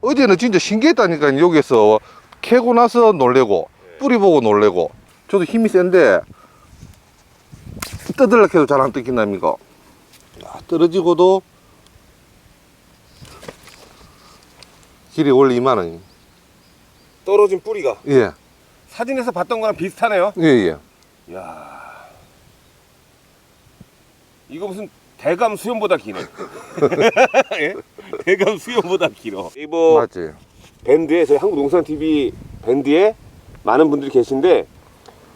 어제는 진짜 신기했다니까 여기서. 캐고 나서 놀래고 뿌리 보고 놀래고. 저도 힘이 센데 뜯으려 해도 잘 안 뜯긴답니까 야, 떨어지고도 길이 원래 2만원 떨어진 뿌리가? 예, 사진에서 봤던 거랑 비슷하네요. 예, 예. 이야. 이거 무슨 대감 수염보다 기네. 예? 대감 수염보다 길어. 이뭐 맞지 밴드에 저희 한국 농산TV 밴드에 많은 분들이 계신데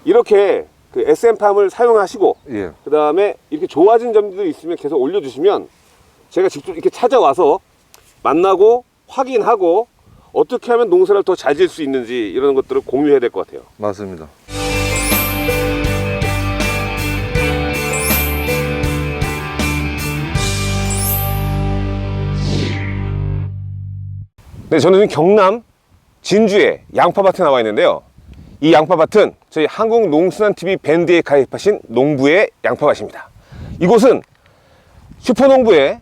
이렇게 그 SM팜을 사용하시고 예. 그 다음에 이렇게 좋아진 점들이 있으면 계속 올려주시면 제가 직접 이렇게 찾아와서 만나고 확인하고 어떻게 하면 농사를 더 잘 지을 수 있는지 이런 것들을 공유해야 될 것 같아요. 맞습니다 네, 저는 경남 진주의 양파밭에 나와 있는데요. 이 양파밭은 저희 한국농수산TV 밴드에 가입하신 농부의 양파밭입니다. 이곳은 슈퍼농부의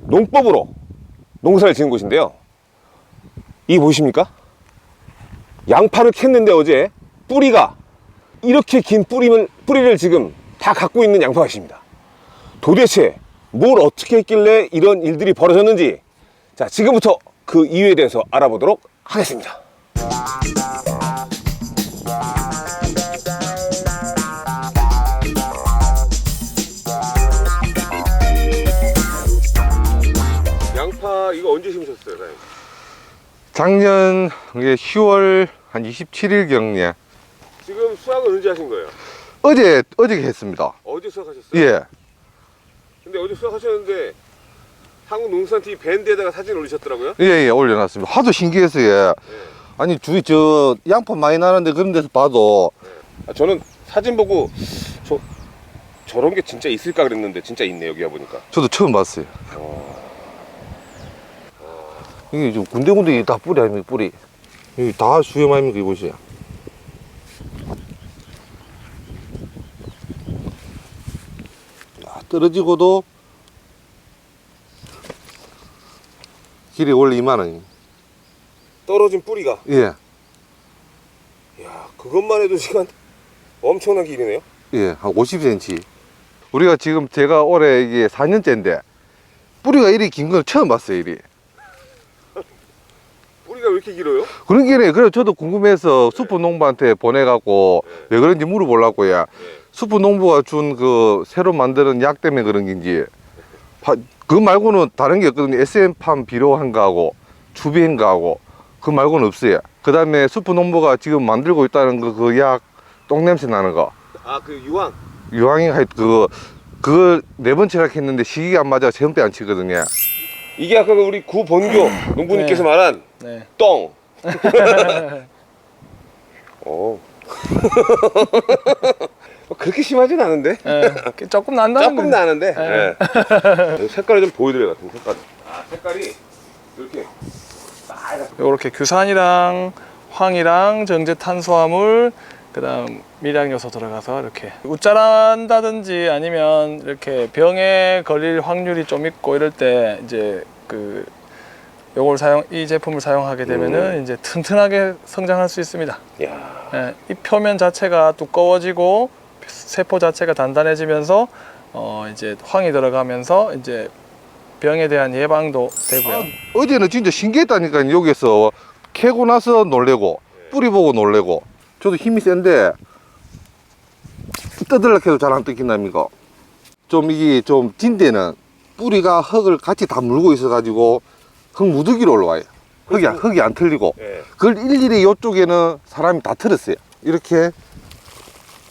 농법으로 농사를 지은 곳인데요. 이 보이십니까? 양파를 캤는데 어제 뿌리가 이렇게 긴 뿌리를, 뿌리를 지금 다 갖고 있는 양파밭입니다. 도대체 뭘 어떻게 했길래 이런 일들이 벌어졌는지 자, 지금부터 그 이유에 대해서 알아보도록 하겠습니다. 양파 이거 언제 심으셨어요, 사장님? 작년 이게 10월 한 27일 경에 지금 수확은 언제 하신 거예요? 어제 어저께 했습니다 어제 수확하셨어요? 예 근데 어제 수확하셨는데 한국농산TV 밴드에다가 사진 올리셨더라고요? 예, 예, 올려놨습니다. 하도 신기해서, 예. 아니, 주위, 저, 양파 많이 나는데 그런 데서 봐도, 아, 저는 사진 보고 저 저런 게 진짜 있을까 그랬는데 진짜 있네 여기 와 보니까. 저도 처음 봤어요. 이게 좀 군데군데 다 뿌리 아닙니까, 뿌리. 여기 다 수염 아닙니까, 이곳이. 아, 떨어지고도 길이 원래 2만 원이. 떨어진 뿌리가. 예, 야 그것만 해도 시간 엄청난 길이네요. 예, 한 50cm. 우리가 지금 제가 올해 이게 4년째인데, 뿌리가 이리 긴 건 처음 봤어요, 이리. 뿌리가 왜 이렇게 길어요? 그런 게 아니에요. 그래서 저도 궁금해서 수프 농부한테 보내갖고 왜 그런지 물어보려고요. 수프 농부가 준 그 새로 만드는 약 때문에 그런 건지 파- 그 말고는 다른 게 없거든요. SM팜 비료한 거하고 추비한 거하고 그 말고는 없어요. 그 다음에 수프 농부가 지금 만들고 있다는 그그약 똥냄새 나는 거 아 그 유황. 유황이 하여 그거 그걸 네 번째나 했는데 시기가 안 맞아 세번째 안 치거든요. 이게 아까 그 우리 구 본교 농부님께서 말한 네. 똥. 어. 그렇게 심하진 않은데? 예, 조금 난다는 조금 건- 나는데. 네. 예. 색깔을 좀 보여드려요 같은 색깔. 아 색깔이 이렇게 요렇게 규산이랑 황이랑 정제 탄수화물 그다음 미량 요소 들어가서 이렇게 웃자란다든지 아니면 이렇게 병에 걸릴 확률이 좀 있고 이럴 때 이제 그 요걸 사용 이 제품을 사용하게 되면은 이제 튼튼하게 성장할 수 있습니다. 야. 예, 이 표면 자체가 두꺼워지고 세포 자체가 단단해지면서 어 이제 황이 들어가면서 이제 병에 대한 예방도 되고요. 어제는 진짜 신기했다니까 여기서. 캐고 나서 놀래고 뿌리 보고 놀래고. 저도 힘이 센데 뜯으려 해도 잘 안 뜯긴답니까 좀 이게 좀 진데는 뿌리가 흙을 같이 다 물고 있어 가지고 흙 무더기로 올라와요. 흙이, 안- 흙이 안 틀리고. 예. 그걸 일일이 이쪽에는 사람이 다 털었어요. 이렇게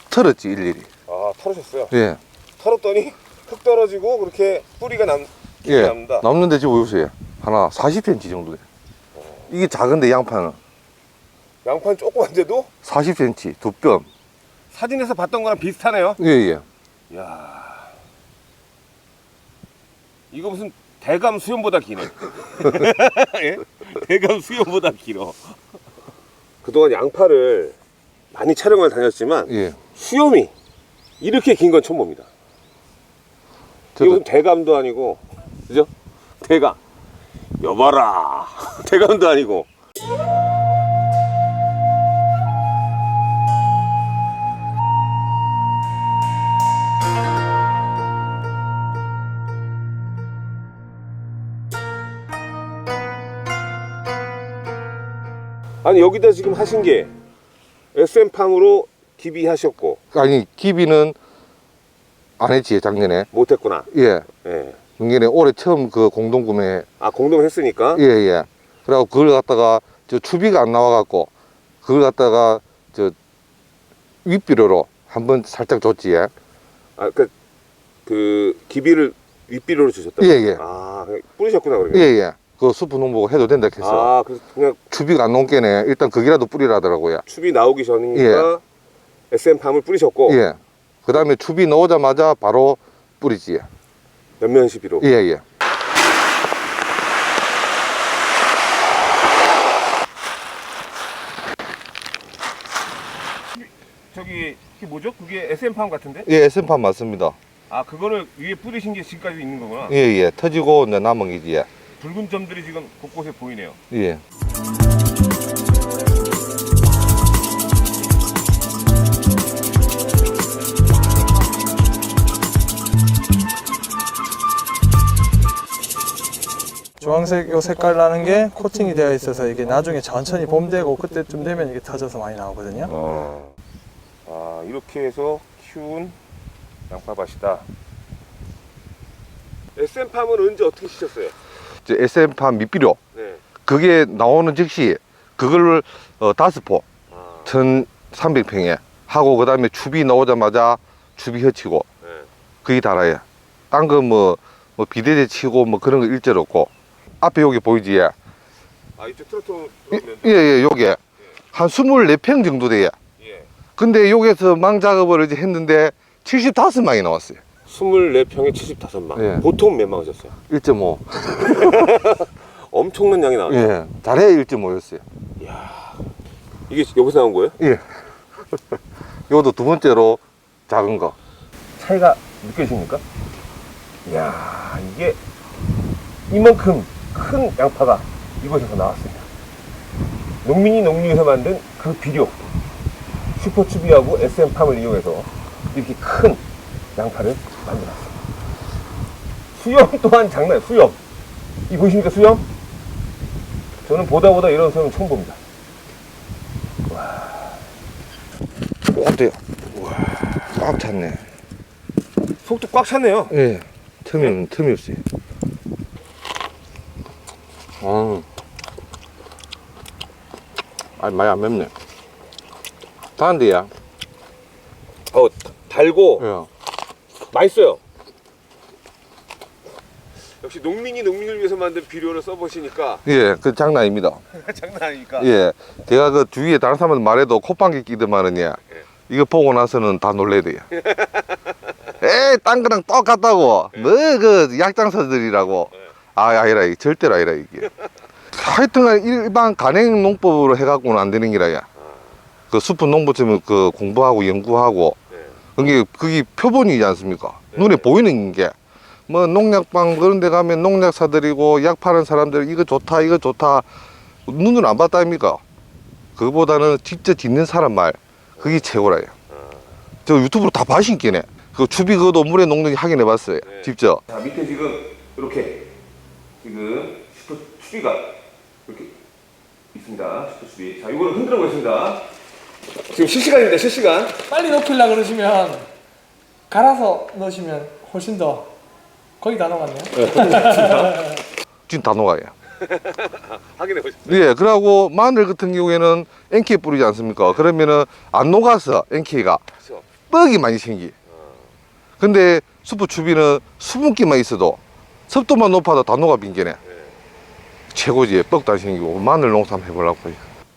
털었지 일일이 아 털으셨어요. 예. 털었더니 흙 떨어지고 그렇게 뿌리가 남. 예, 남다. 남는데 지금 보세요 하나 40cm 정도 돼 이게 작은데 양파는 양파는 조그만데도 40cm 두 뼘 사진에서 봤던 거랑 비슷하네요. 예, 예. 야. 이거 무슨 대감 수염보다 기네. 예? 대감 수염보다 길어. 그동안 양파를 많이 촬영을 다녔지만 예. 수염이 이렇게 긴 건 처음 봅니다. 무슨 대감도 아니고 그죠? 대감 여봐라 대감도 아니고 아니 여기다 지금 하신 게 SM팜으로 기비하셨고 아니 기비는 안 했지 작년에. 못했구나 예. 예. 작년에 올해 처음 그 공동 구매. 아 공동했으니까 예 예. 그래갖고 그걸 갖다가 저 추비가 안 나와갖고 그걸 갖다가 저 윗비료로 한번 살짝 줬지. 예. 아, 그, 그 기비를 윗비료로 주셨다. 예, 예. 아, 그냥 뿌리셨구나 그러니까. 예 예. 그 수프 농부가 해도 된다 해서 아, 그래서 그냥 추비가 안 넘게네. 일단 거기라도 뿌리라더라고요. 추비 나오기 전이니까 SM팜을 뿌리셨고 예. 그 다음에 추비 넣오자마자 바로 뿌리지. 몇면 시비로. 예, 예. 저기 이게 뭐죠? 그게 SM팜 같은데? 예, SM판 맞습니다. 아, 그거를 위에 뿌리신 게 지금까지 있는 거구나. 예, 예. 터지고 이제 남은 게지. 예. 붉은 점들이 지금 곳곳에 보이네요. 예. 주황색 요 색깔 나는 게 코팅이 되어 있어서 이게 나중에 천천히 봄 되고 그때쯤 되면 이게 터져서 많이 나오거든요. 어. 아, 이렇게 해서 키운 양파밭이다. SM팜은 언제 어떻게 치셨어요? 저 SM판 밑비료. 네. 그게 나오는 즉시 그걸 어, 다섯 포, 아, 1300평에 하고 그 다음에 추비 나오자마자 추비 헤치고 네. 그게 달아요. 딴 거 뭐, 뭐 비대제 치고 뭐 그런 거 일절 없고 앞에 여기 보이지? 예, 아, 이쪽 트로트 예, 예 요게 한 24평 정도 돼요. 예. 근데 여기서 망 작업을 이제 했는데 75망이 나왔어요. 24평에 75만. 예. 보통 몇만 하셨어요? 1.5. 엄청난 양이 나왔죠. 예. 잘해 1.5였어요. 이게 여기서 나온 거예요? 예. 요것도 두 번째로 작은 거. 차이가 느껴지십니까? 이야, 이게 이만큼 큰 양파가 이곳에서 나왔습니다. 농민이 농민에서 만든 그 비료, 슈퍼추비하고 SM팜을 이용해서 이렇게 큰 양파를 만들었습니다. 수염 또한 장난, 수염. 이 보이십니까, 수염? 저는 보다 보다 이런 수염 처음 봅니다. 어때요? 우와, 꽉 찼네. 속도 꽉 찼네요. 예. 틈이, 틈이 없어요. 아, 많이 안 맵네. 다른데야? 어, 달고 예. 맛있어요. 역시 농민이 농민을 위해서 만든 비료를 써보시니까 예, 그 장난 아닙니다. 장난 아니니까. 예. 제가 그 주위에 다른 사람들 말해도 콧방귀 끼더만은요. 이거 보고 나서는 다 놀래야 돼요. 에이, 딴 거랑 똑같다고. 뭐, 그, 약장사들이라고. 아, 아니라, 이게 절대로 아니라, 이게. 하여튼간 일반 간행 농법으로 해갖고는 안 되는 기라야. 그 숲은 농부처럼 그 공부하고 연구하고. 네. 그게, 그게 표본이지 않습니까? 눈에 보이는 게. 뭐, 농약방 그런 데 가면 농약 사들이고, 약 파는 사람들, 이거 좋다, 이거 좋다. 눈으로 안 봤다 아닙니까? 그보다는 직접 짓는 사람 말 그게 최고라요. 저 유튜브로 다 봐신기네. 그 추비 그도 물에 녹는지 확인해 봤어요. 네. 직접. 자 밑에 지금 이렇게 지금 슈퍼 추비가 이렇게 있습니다. 슈퍼 추비. 자 이거를 흔들어 보겠습니다. 지금 실시간입니다. 실시간. 빨리 넣기려 그러시면 갈아서 넣으시면 훨씬 더 거의 다 녹았네요. 지금 다 녹아요. 확인해 보십시오. 예, 그러고 마늘 같은 경우에는 NK 뿌리지 않습니까? 그러면은 안 녹아서 NK가 그렇죠. 뻑이 많이 생기. 근데 수프 추비는 수분기만 있어도 습도만 높아도 다 녹아 빈게네. 최고지. 뻑도 안 생기고 마늘 농사 한번 해보려고.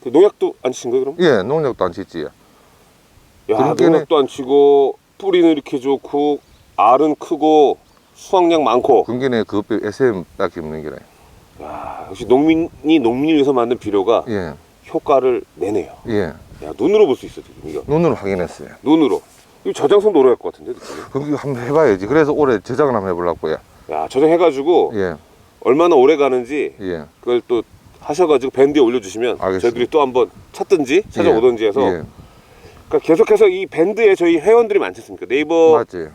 그 농약도 안 치신 거예요 그럼? 예, 농약도 안 짓지. 야 그러니까는- 농약도 안 치고 뿌리는 이렇게 좋고 알은 크고 수확량 많고. 근기네 그것도 SM밖에 없는 게라. 야 역시 농민이 농민을 위해서 만든 비료가 예, 효과를 내네요. 예. 야 눈으로 볼 수 있어 지금 이거. 눈으로 확인했어요. 눈으로. 이거 저장성도 오래 갈 것 같은데 느낌이. 그럼 이거 한번 해봐야지. 그래서 올해 제작을 한번 해보려고요. 야 저장해가지고 예, 얼마나 오래 가는지 예. 그걸 또 하셔가지고 밴드에 올려주시면 알겠습니다. 저희들이 또 한번 찾든지 찾아오든지 해서 예, 그러니까 계속해서 이 밴드에 저희 회원들이 많지 않습니까? 네이버 맞지.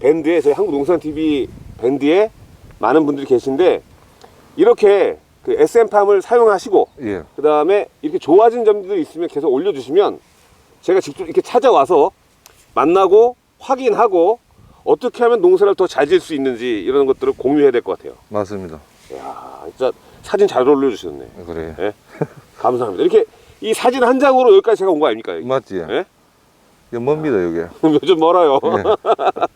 밴드에 저희 한국농산TV 밴드에 많은 분들이 계신데 이렇게 그 SM팜을 사용하시고 예, 그 다음에 이렇게 좋아진 점들이 있으면 계속 올려주시면 제가 직접 이렇게 찾아와서 만나고 확인하고 어떻게 하면 농사를 더 잘 지을 수 있는지 이런 것들을 공유해야 될 것 같아요. 맞습니다. 이야, 진짜 사진 잘 올려주셨네. 그래. 예? 감사합니다. 이렇게 이 사진 한 장으로 여기까지 제가 온 거 아닙니까? 여기? 맞지. 예? 이게 뭡니다, 이게. 요즘 멀어요. 예.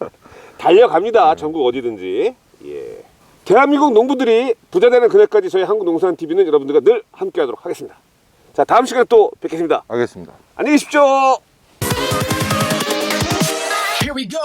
달려갑니다. 전국 어디든지. 예. 대한민국 농부들이 부자 되는 그날까지 저희 한국농산TV는 여러분들과 늘 함께하도록 하겠습니다. 자, 다음 시간에 또 뵙겠습니다. 알겠습니다. 안녕히 계십시오. Here we go.